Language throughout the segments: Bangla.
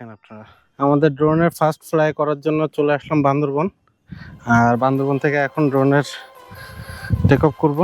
দেখেন আপনারা। আমাদের ড্রোনের ফার্স্ট ফ্লাই করার জন্য চলে আসলাম বান্দরবন। আর বান্দরবন থেকে এখন ড্রোনের টেক অফ করব।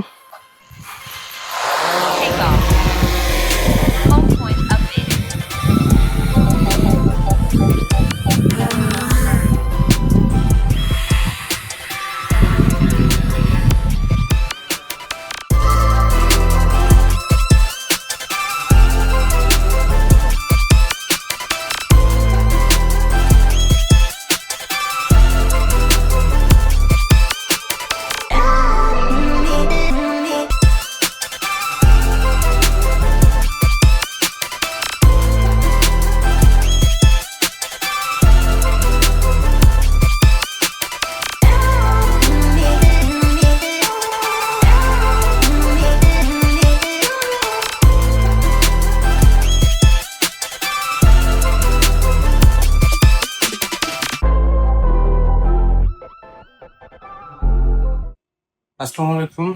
আসসালামু আলাইকুম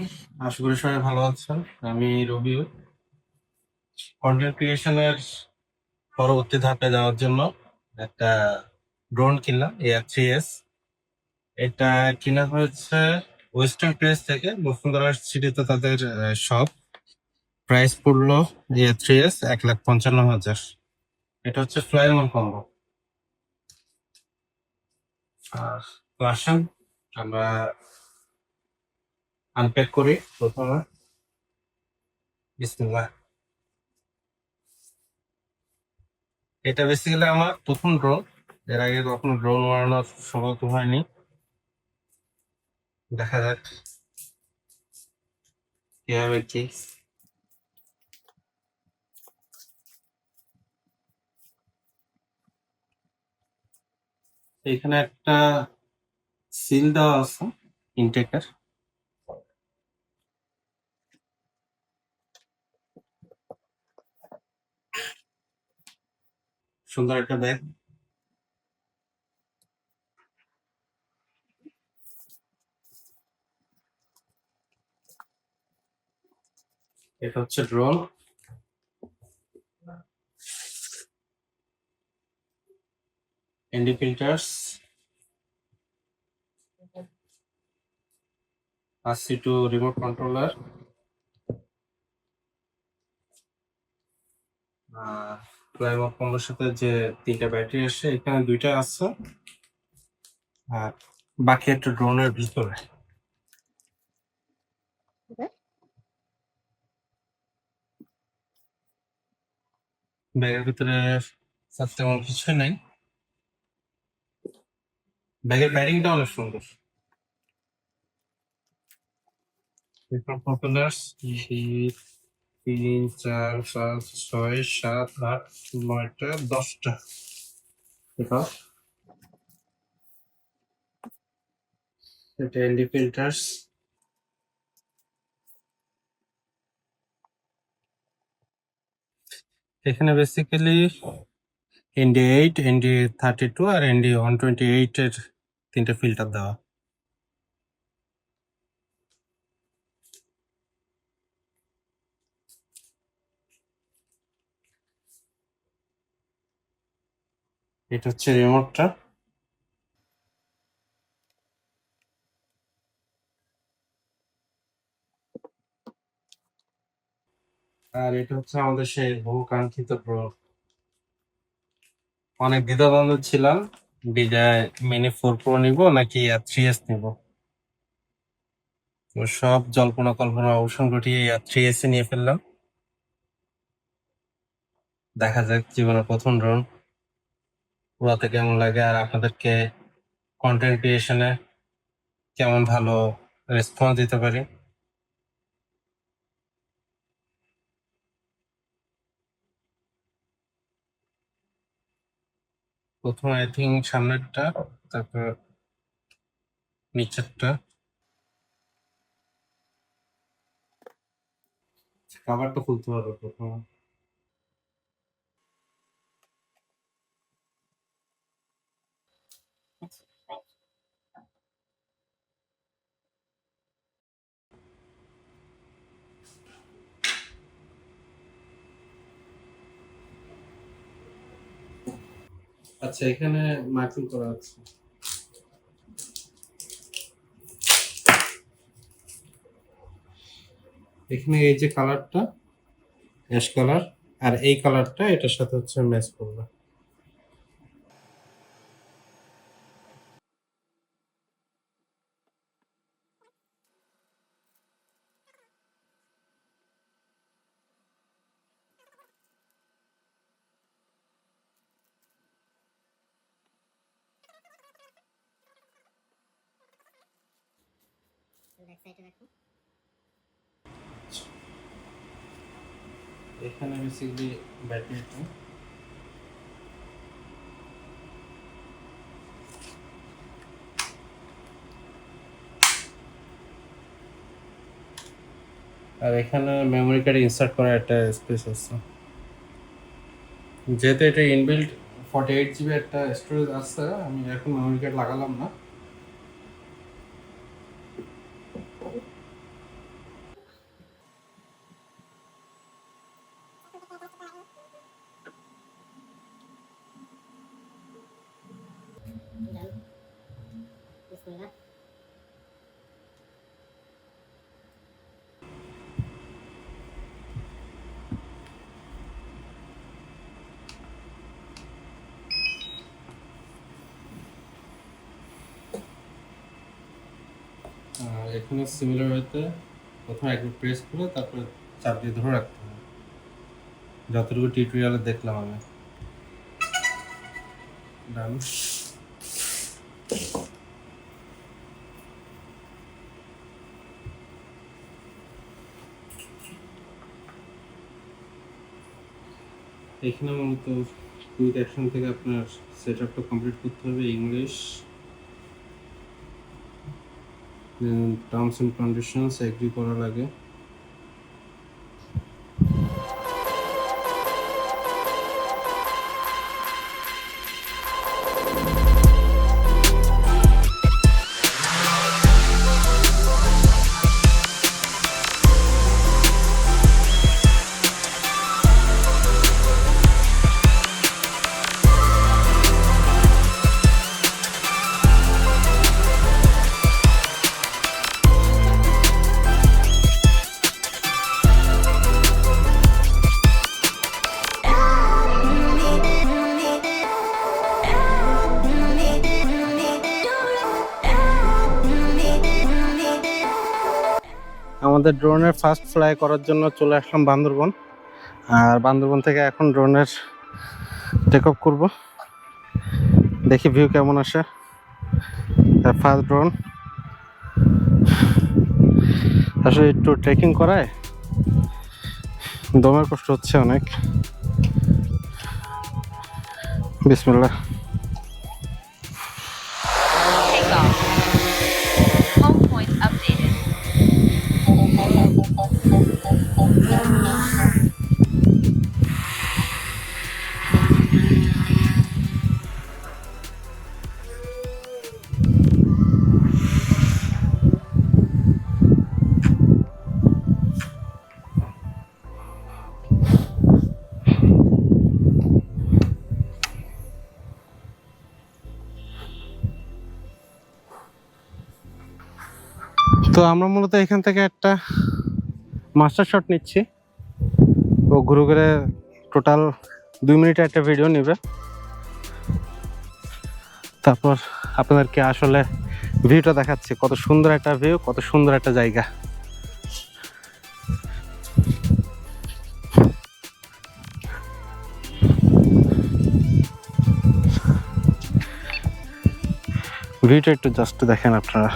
আশা করি সবাই ভালো আছেন। আমি রবিউল। কন্টেন্ট ক্রিয়েশনের পরবর্তী ধাপে যাওয়ার জন্য একটা ড্রোন কিনলাম এয়ার থ্রি এস এটা কিনা হয়েছে ওয়েস্টার্ন প্রেস থেকে। বসুন্ধরা সিটিতে তাদের শপ প্রাইস পড়ল এয়ার থ্রি এস এক লাখ পঞ্চান্ন হাজার। এটা হচ্ছে ফ্লাইমন কম্বো আর আসেন আমরা আনপ্যাক করি প্রথমে। বিসমিল্লাহ। এটা বেসিক্যালি আমার প্রথম ড্রোন এর আগে কখনো ড্রোন উড়ানোর সৌভাগ্য হয়নি। দেখা যাক। কীভাবে কি? এখানে একটা সিল দেওয়া আছে ইনটেকার সুন্দর একটা ব্যাগ। এটা হচ্ছে ড্রোন এনডি ফিল্টার্স আসি টু রিমোট কন্ট্রোলার ফ্লাইমক পনেরোর সাথে যে তিনটা ব্যাটারি আসে এখানে দুইটা আছে। আর বাকি একটা ড্রোনের ভিতরে। ব্যাগের ভিতরে স্যার তেমন কিছুই নাই। ব্যাগের প্যাডিংটা অনেক সুন্দর। কন্ট্রোলার্স তিন, চার, পাঁচ, ছয়, সাত, আট, নয়টা, দশটা। এটা এটা এনডি ফিল্টার্স। এখানে basically ND eight, ND thirty two আর এনডি ওয়ান টোয়েন্টি এইট এর তিনটে ফিল্টার দেওয়া। এটা হচ্ছে রিমোটটা আর এটা হচ্ছে আমাদের সেই বহু কাঙ্ক্ষিত ড্রোন অনেক দ্বিধাদ্বন্দ্ব ছিলাম। বিজয় মিনি ফোর প্রো নিব নাকি থ্রি এস নিব? তো সব জল্পনা কল্পনা অবসান ঘটিয়ে থ্রি এস নিয়ে ফেললাম। দেখা যাক জীবনের প্রথম ড্রোন উড়াতে কেমন লাগে আর আপনাদেরকে কন্টেন্ট ক্রিয়েশনে কেমন ভালো রেসপন্স দিতে পারি? প্রথমে আই থিঙ্ক সামনেরটা, তারপর নিচেরটা। কাভারটা খুলতে হবে প্রথমে। আচ্ছা এখানে মার্কিং করা আছে। এখানে এই যে কালারটা অ্যাশ কালার আর এই কালারটা এটার সাথে হচ্ছে ম্যাচ করবে। এখানে আর এখানে মেমোরি কার্ড ইনসার্ট করার একটা স্পেস আছে। যেহেতু এটা ইনবিল্ট ফর্টি এইট জিবি একটা স্টোরেজ আসছে আমি এখন মেমোরি কার্ড লাগালাম না ডান বিসমিল্লাহ আর এখানে সিমিলার ওয়েতে প্রথমে একবার প্রেস করে তারপরে চাপ দিয়ে ধরে রাখতে হবে। যতটুকু টিউটোরিয়ালে দেখলাম আমি। ডান এখানে মূলত কুইক অ্যাকশন থেকে আপনার সেট আপটা কমপ্লিট করতে হবে English terms and conditions agree করা লাগে। আমাদের ড্রোনের ফার্স্ট ফ্লাই করার জন্য চলে আসলাম বান্দরবন। আর বান্দরবন থেকে এখন ড্রোনের টেক অফ করব। দেখি ভিউ কেমন আসে। ফার্স্ট ড্রোন আসলে একটু ট্রেকিং করায়। দমের কষ্ট হচ্ছে অনেক। বিসমিল্লাহ। তো আমরা মূলত এখান থেকে একটা মাস্টার শট নিচ্ছি। ও ঘুরে ঘুরে টোটাল দুই মিনিটের একটা ভিডিও নেবে। তারপর আপনাদেরকে আসলে ভিউটা দেখাচ্ছি, কত সুন্দর একটা ভিউ কত সুন্দর একটা জায়গা। ভিউটা একটু জাস্ট দেখেন আপনারা।